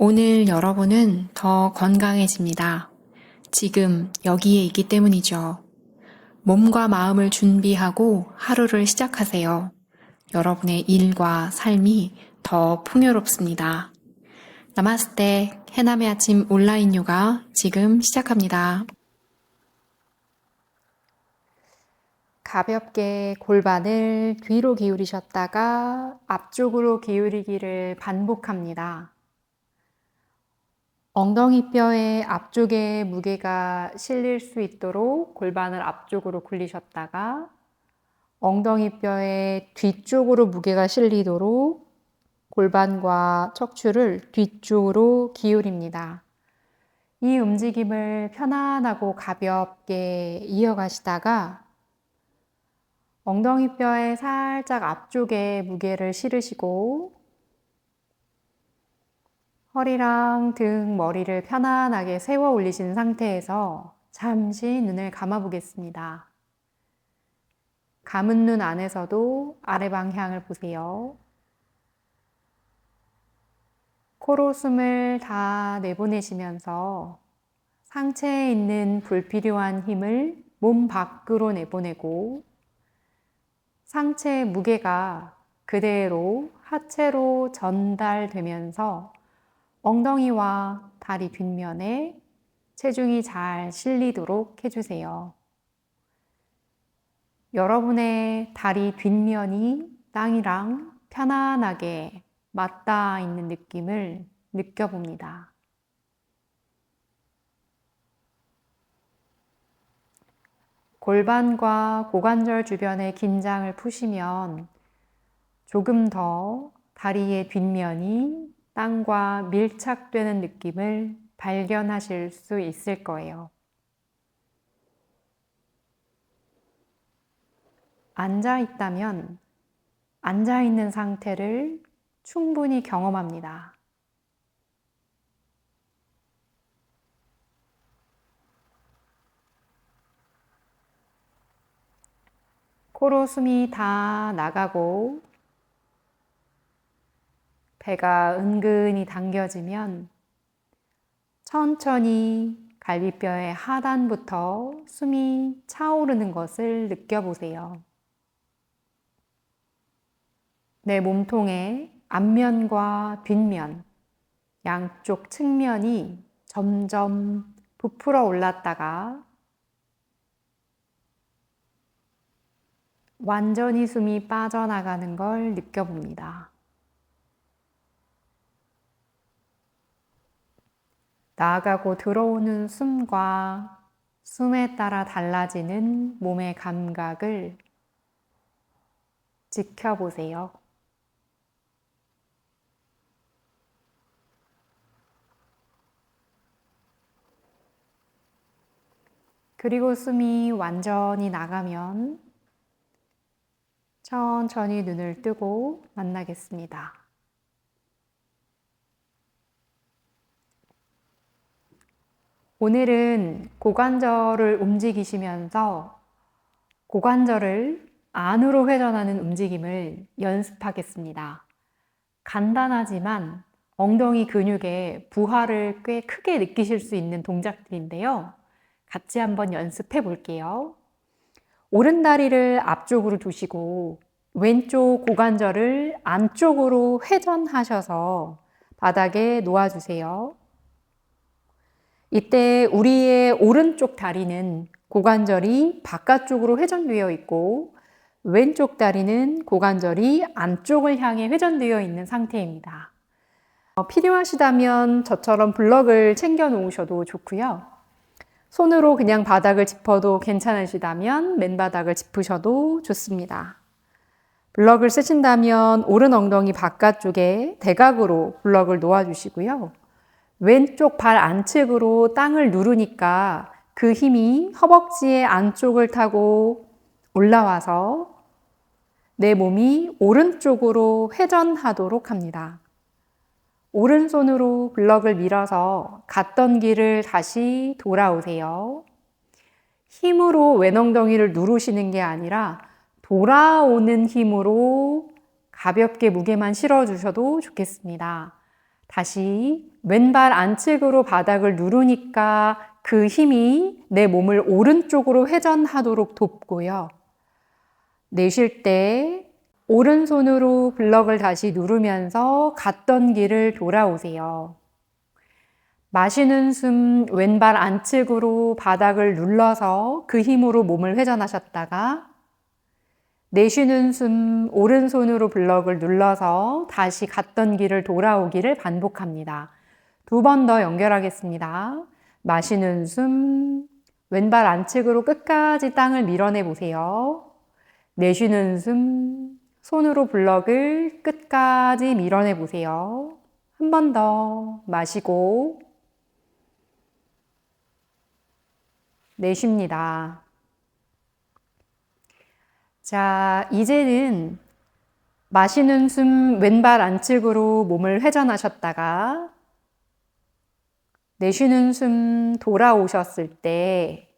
오늘 여러분은 더 건강해집니다. 지금 여기에 있기 때문이죠. 몸과 마음을 준비하고 하루를 시작하세요. 여러분의 일과 삶이 더 풍요롭습니다. 나마스테 해남의 아침 온라인 요가 지금 시작합니다. 가볍게 골반을 뒤로 기울이셨다가 앞쪽으로 기울이기를 반복합니다. 엉덩이 뼈의 앞쪽에 무게가 실릴 수 있도록 골반을 앞쪽으로 굴리셨다가 엉덩이 뼈의 뒤쪽으로 무게가 실리도록 골반과 척추를 뒤쪽으로 기울입니다. 이 움직임을 편안하고 가볍게 이어가시다가 엉덩이 뼈의 살짝 앞쪽에 무게를 실으시고 허리랑 등, 머리를 편안하게 세워 올리신 상태에서 잠시 눈을 감아 보겠습니다. 감은 눈 안에서도 아래 방향을 보세요. 코로 숨을 다 내보내시면서 상체에 있는 불필요한 힘을 몸 밖으로 내보내고 상체의 무게가 그대로 하체로 전달되면서 엉덩이와 다리 뒷면에 체중이 잘 실리도록 해주세요. 여러분의 다리 뒷면이 땅이랑 편안하게 맞닿아 있는 느낌을 느껴봅니다. 골반과 고관절 주변의 긴장을 푸시면 조금 더 다리의 뒷면이 땅과 밀착되는 느낌을 발견하실 수 있을 거예요. 앉아 있다면 앉아 있는 상태를 충분히 경험합니다. 코로 숨이 다 나가고 배가 은근히 당겨지면 천천히 갈비뼈의 하단부터 숨이 차오르는 것을 느껴보세요. 내 몸통의 앞면과 뒷면, 양쪽 측면이 점점 부풀어 올랐다가 완전히 숨이 빠져나가는 걸 느껴봅니다. 나아가고 들어오는 숨과 숨에 따라 달라지는 몸의 감각을 지켜보세요. 그리고 숨이 완전히 나가면 천천히 눈을 뜨고 만나겠습니다. 오늘은 고관절을 움직이시면서 고관절을 안으로 회전하는 움직임을 연습하겠습니다. 간단하지만 엉덩이 근육의 부하를 꽤 크게 느끼실 수 있는 동작들인데요. 같이 한번 연습해 볼게요. 오른 다리를 앞쪽으로 두시고 왼쪽 고관절을 안쪽으로 회전하셔서 바닥에 놓아주세요. 이때 우리의 오른쪽 다리는 고관절이 바깥쪽으로 회전되어 있고 왼쪽 다리는 고관절이 안쪽을 향해 회전되어 있는 상태입니다. 어, 필요하시다면 저처럼 블럭을 챙겨 놓으셔도 좋고요. 손으로 그냥 바닥을 짚어도 괜찮으시다면 맨바닥을 짚으셔도 좋습니다. 블럭을 쓰신다면 오른 엉덩이 바깥쪽에 대각으로 블럭을 놓아주시고요. 왼쪽 발 안측으로 땅을 누르니까 그 힘이 허벅지의 안쪽을 타고 올라와서 내 몸이 오른쪽으로 회전하도록 합니다. 오른손으로 블럭을 밀어서 갔던 길을 다시 돌아오세요. 힘으로 왼엉덩이를 누르시는 게 아니라 돌아오는 힘으로 가볍게 무게만 실어주셔도 좋겠습니다. 다시 왼발 안측으로 바닥을 누르니까 그 힘이 내 몸을 오른쪽으로 회전하도록 돕고요. 내쉴 때 오른손으로 블럭을 다시 누르면서 갔던 길을 돌아오세요. 마시는 숨 왼발 안측으로 바닥을 눌러서 그 힘으로 몸을 회전하셨다가 내쉬는 숨 오른손으로 블럭을 눌러서 다시 갔던 길을 돌아오기를 반복합니다. 두 번 더 연결하겠습니다. 마시는 숨 왼발 안측으로 끝까지 땅을 밀어내 보세요. 내쉬는 숨 손으로 블럭을 끝까지 밀어내 보세요. 한 번 더 마시고 내쉽니다. 자, 이제는 마시는 숨 왼발 안측으로 몸을 회전하셨다가 내쉬는 숨 돌아오셨을 때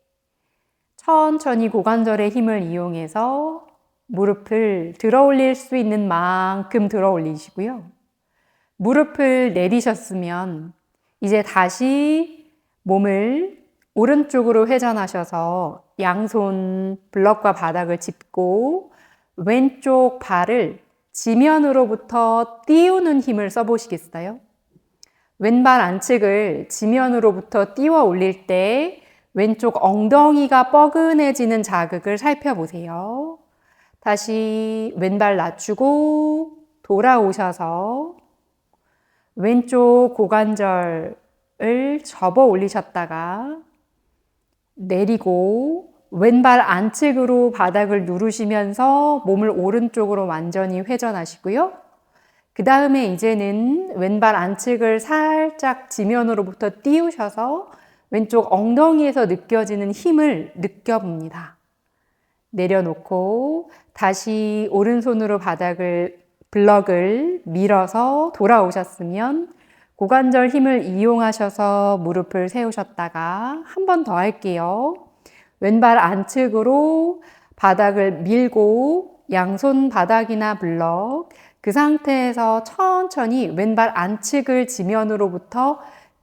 천천히 고관절의 힘을 이용해서 무릎을 들어 올릴 수 있는 만큼 들어 올리시고요. 무릎을 내리셨으면 이제 다시 몸을 오른쪽으로 회전하셔서 양손 블럭과 바닥을 짚고 왼쪽 발을 지면으로부터 띄우는 힘을 써보시겠어요? 왼발 안측을 지면으로부터 띄워 올릴 때 왼쪽 엉덩이가 뻐근해지는 자극을 살펴보세요. 다시 왼발 낮추고 돌아오셔서 왼쪽 고관절을 접어 올리셨다가 내리고 왼발 안측으로 바닥을 누르시면서 몸을 오른쪽으로 완전히 회전하시고요. 그 다음에 이제는 왼발 안측을 살짝 지면으로부터 띄우셔서 왼쪽 엉덩이에서 느껴지는 힘을 느껴봅니다. 내려놓고 다시 오른손으로 바닥을 블럭을 밀어서 돌아오셨으면 고관절 힘을 이용하셔서 무릎을 세우셨다가 한 번 더 할게요. 왼발 안측으로 바닥을 밀고 양손 바닥이나 블럭 그 상태에서 천천히 왼발 안측을 지면으로부터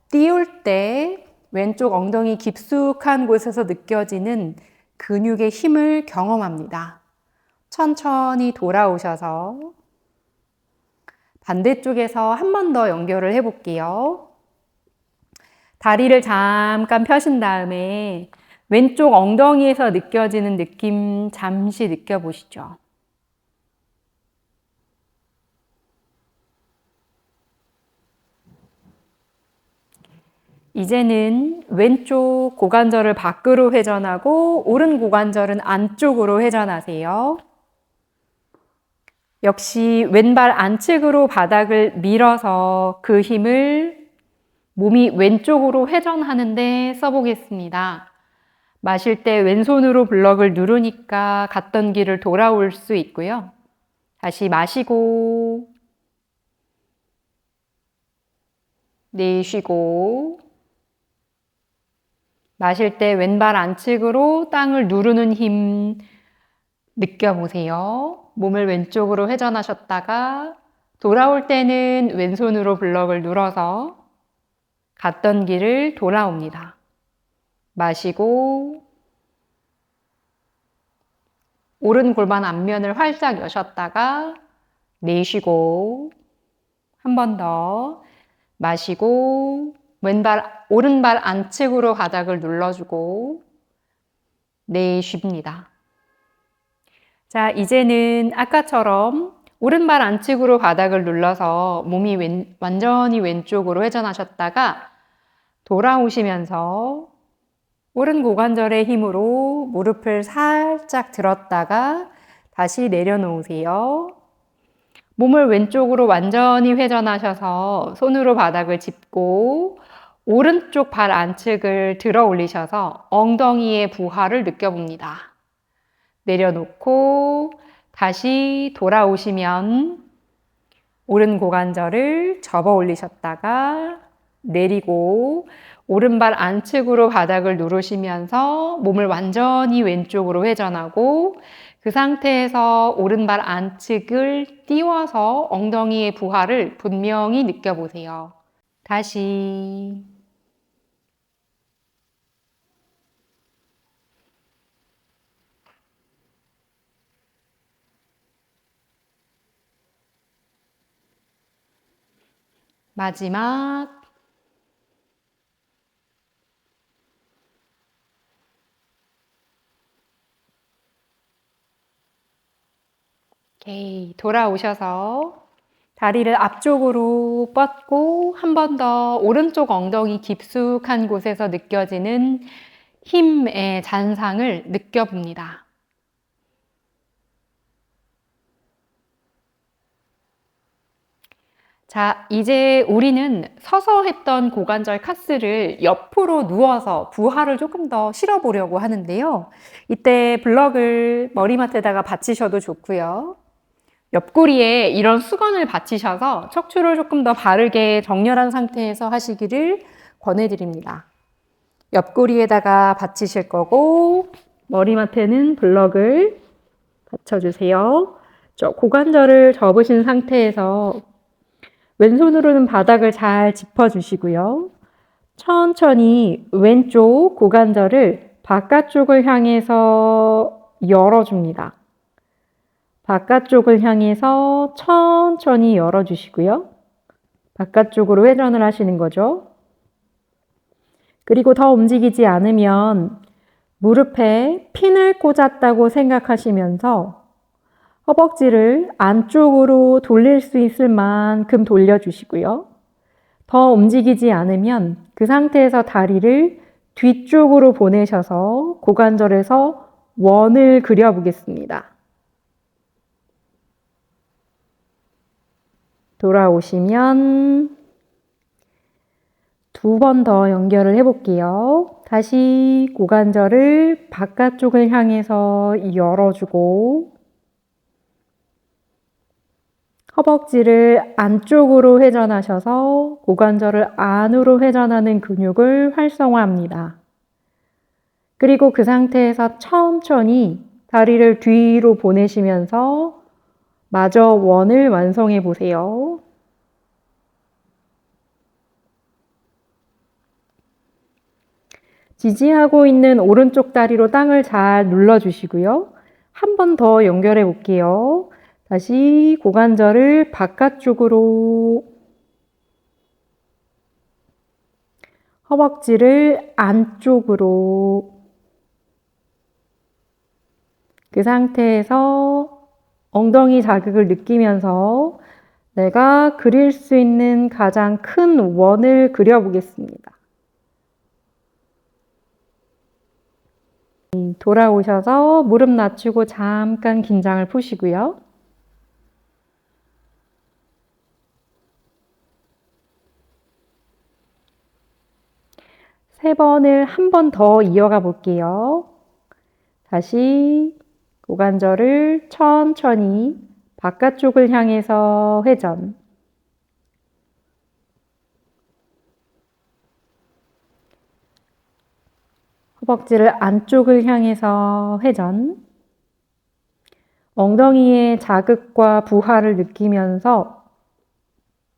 띄울 때 왼쪽 엉덩이 깊숙한 곳에서 느껴지는 근육의 힘을 경험합니다. 천천히 돌아오셔서 반대쪽에서 한 번 더 연결을 해 볼게요. 다리를 잠깐 펴신 다음에 왼쪽 엉덩이에서 느껴지는 느낌 잠시 느껴보시죠. 이제는 왼쪽 고관절을 밖으로 회전하고 오른 고관절은 안쪽으로 회전하세요. 역시 왼발 안측으로 바닥을 밀어서 그 힘을 몸이 왼쪽으로 회전하는데 써보겠습니다. 마실 때 왼손으로 블럭을 누르니까 갔던 길을 돌아올 수 있고요. 다시 마시고, 내쉬고, 마실 때 왼발 안측으로 땅을 누르는 힘 느껴보세요. 몸을 왼쪽으로 회전하셨다가 돌아올 때는 왼손으로 블럭을 눌어서 갔던 길을 돌아옵니다. 마시고 오른 골반 앞면을 활짝 여셨다가 내쉬고 한 번 더 마시고 왼발 오른발 안측으로 바닥을 눌러주고 내쉽니다. 자, 이제는 아까처럼 오른발 안측으로 바닥을 눌러서 몸이 왼, 완전히 왼쪽으로 회전하셨다가 돌아오시면서 오른 고관절의 힘으로 무릎을 살짝 들었다가 다시 내려놓으세요. 몸을 왼쪽으로 완전히 회전하셔서 손으로 바닥을 짚고 오른쪽 발 안측을 들어 올리셔서 엉덩이의 부하를 느껴봅니다. 내려놓고 다시 돌아오시면 오른 고관절을 접어 올리셨다가 내리고 오른발 안측으로 바닥을 누르시면서 몸을 완전히 왼쪽으로 회전하고 그 상태에서 오른발 안측을 띄워서 엉덩이의 부하를 분명히 느껴보세요. 다시. 마지막. 오케이. 돌아오셔서 다리를 앞쪽으로 뻗고 한 번 더 오른쪽 엉덩이 깊숙한 곳에서 느껴지는 힘의 잔상을 느껴봅니다. 자, 이제 우리는 서서 했던 고관절 카스를 옆으로 누워서 부하를 조금 더 실어 보려고 하는데요. 이때 블럭을 머리맡에다가 받치셔도 좋고요. 옆구리에 이런 수건을 받치셔서 척추를 조금 더 바르게 정렬한 상태에서 하시기를 권해드립니다. 옆구리에다가 받치실 거고 머리맡에는 블럭을 받쳐주세요. 저 고관절을 접으신 상태에서 왼손으로는 바닥을 잘 짚어주시고요. 천천히 왼쪽 고관절을 바깥쪽을 향해서 열어줍니다. 바깥쪽을 향해서 천천히 열어주시고요. 바깥쪽으로 회전을 하시는 거죠. 그리고 더 움직이지 않으면 무릎에 핀을 꽂았다고 생각하시면서 허벅지를 안쪽으로 돌릴 수 있을 만큼 돌려주시고요. 더 움직이지 않으면 그 상태에서 다리를 뒤쪽으로 보내셔서 고관절에서 원을 그려보겠습니다. 돌아오시면 두 번 더 연결을 해볼게요. 다시 고관절을 바깥쪽을 향해서 열어주고 허벅지를 안쪽으로 회전하셔서 고관절을 안으로 회전하는 근육을 활성화합니다. 그리고 그 상태에서 천천히 다리를 뒤로 보내시면서 마저 원을 완성해 보세요. 지지하고 있는 오른쪽 다리로 땅을 잘 눌러주시고요. 한 번 더 연결해 볼게요. 다시 고관절을 바깥쪽으로 허벅지를 안쪽으로 그 상태에서 엉덩이 자극을 느끼면서 내가 그릴 수 있는 가장 큰 원을 그려보겠습니다. 돌아오셔서 무릎 낮추고 잠깐 긴장을 푸시고요. 세 번을 한 번 더 이어가 볼게요. 다시 고관절을 천천히 바깥쪽을 향해서 회전. 허벅지를 안쪽을 향해서 회전. 엉덩이의 자극과 부하를 느끼면서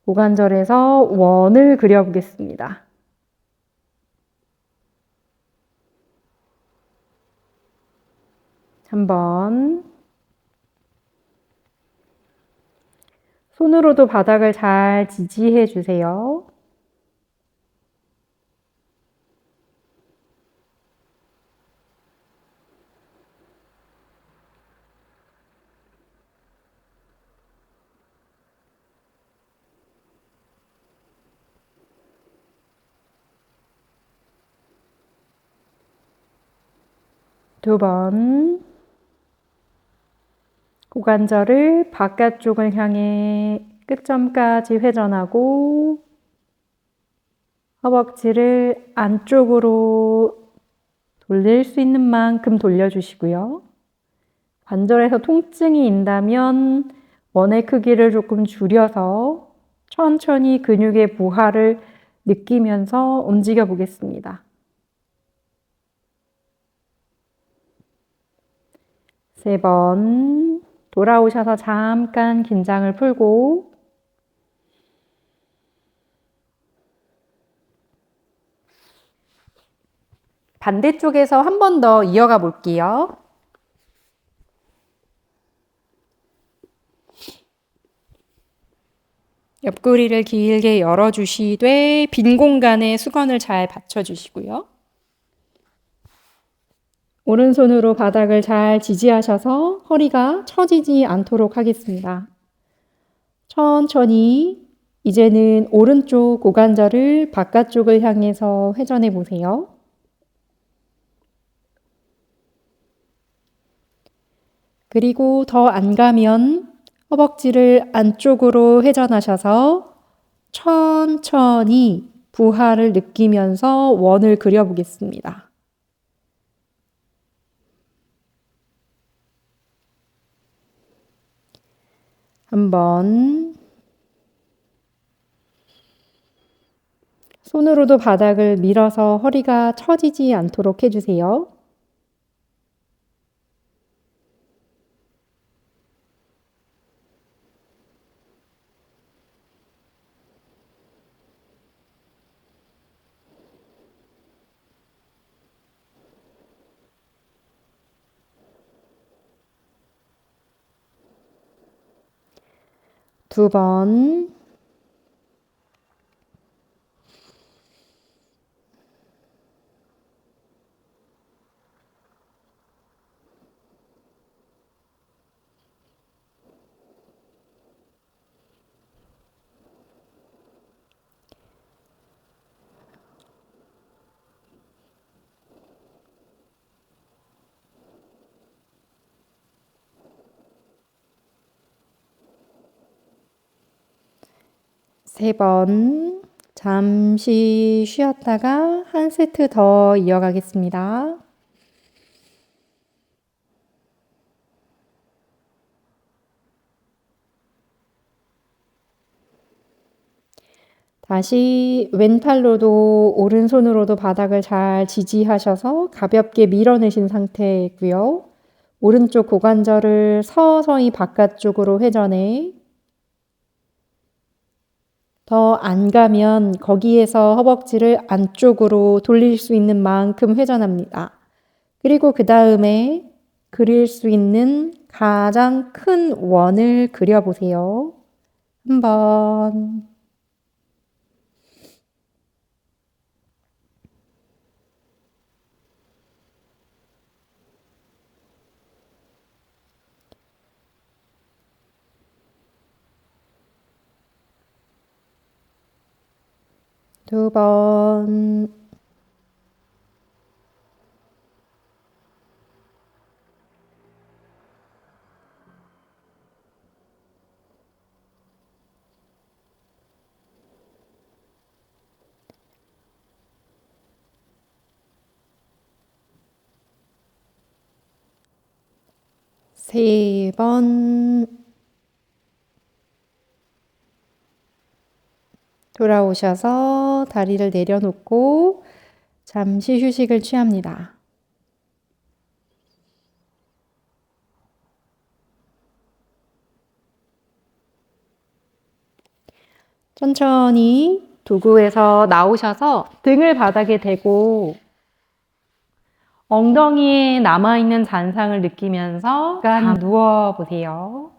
고관절에서 원을 그려보겠습니다. 한번 손으로도 바닥을 잘 지지해 주세요. 두 번. 고관절을 바깥쪽을 향해 끝점까지 회전하고 허벅지를 안쪽으로 돌릴 수 있는 만큼 돌려주시고요. 관절에서 통증이 있다면 원의 크기를 조금 줄여서 천천히 근육의 부하를 느끼면서 움직여 보겠습니다. 세 번. 돌아오셔서 잠깐 긴장을 풀고 반대쪽에서 한 번 더 이어가 볼게요. 옆구리를 길게 열어주시되 빈 공간에 수건을 잘 받쳐주시고요. 오른손으로 바닥을 잘 지지하셔서 허리가 처지지 않도록 하겠습니다. 천천히 이제는 오른쪽 고관절을 바깥쪽을 향해서 회전해 보세요. 그리고 더 안 가면 허벅지를 안쪽으로 회전하셔서 천천히 부하를 느끼면서 원을 그려보겠습니다. 한번 손으로도 바닥을 밀어서 허리가 처지지 않도록 해주세요. 두 번. 세 번 잠시 쉬었다가 한 세트 더 이어가겠습니다. 다시 왼팔로도 오른손으로도 바닥을 잘 지지하셔서 가볍게 밀어내신 상태고요. 오른쪽 고관절을 서서히 바깥쪽으로 회전해 더 안 가면 거기에서 허벅지를 안쪽으로 돌릴 수 있는 만큼 회전합니다. 그리고 그 다음에 그릴 수 있는 가장 큰 원을 그려보세요. 한번. 두 번. 세 번. 돌아오셔 서 다리를 내려놓고 잠시 휴식을 취합니다. 천천히 도구에서 나오셔서 등을 바닥에 대고 엉덩이에 남아있는 잔상을 느끼면서 잠깐 누워보세요.